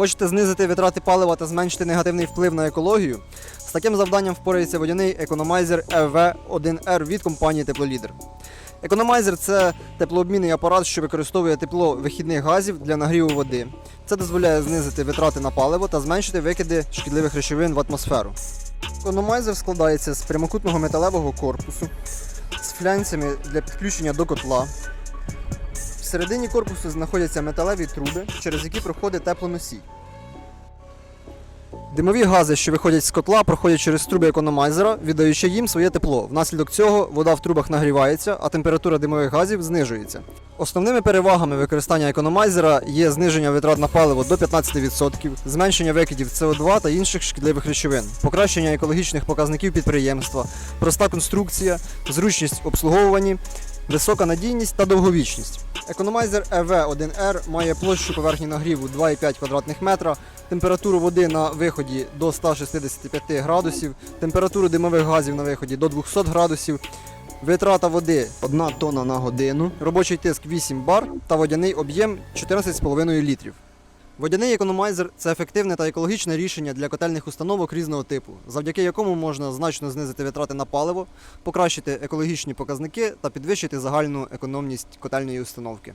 Хочете знизити витрати палива та зменшити негативний вплив на екологію? З таким завданням впорається водяний економайзер EV1R від компанії Теплолідер. Економайзер це теплообмінний апарат, що використовує тепло вихідних газів для нагріву води. Це дозволяє знизити витрати на паливо та зменшити викиди шкідливих речовин в атмосферу. Економайзер складається з прямокутного металевого корпусу, з флянцями для підключення до котла. Всередині корпусу знаходяться металеві труби, через які проходить теплоносій. Димові гази, що виходять з котла, проходять через труби економайзера, віддаючи їм своє тепло. Внаслідок цього вода в трубах нагрівається, а температура димових газів знижується. Основними перевагами використання економайзера є зниження витрат на паливо до 15%, зменшення викидів СО2 та інших шкідливих речовин, покращення екологічних показників підприємства, проста конструкція, зручність обслуговування, висока надійність та довговічність. Економайзер EV1R має площу поверхні нагріву 2,5 квадратних метра, температуру води на виході до 165 градусів, температуру димових газів на виході до 200 градусів, витрата води 1 тонна на годину, робочий тиск 8 бар та водяний об'єм 14,5 літрів. Водяний економайзер це ефективне та екологічне рішення для котельних установок різного типу, завдяки якому можна значно знизити витрати на паливо, покращити екологічні показники та підвищити загальну економність котельної установки.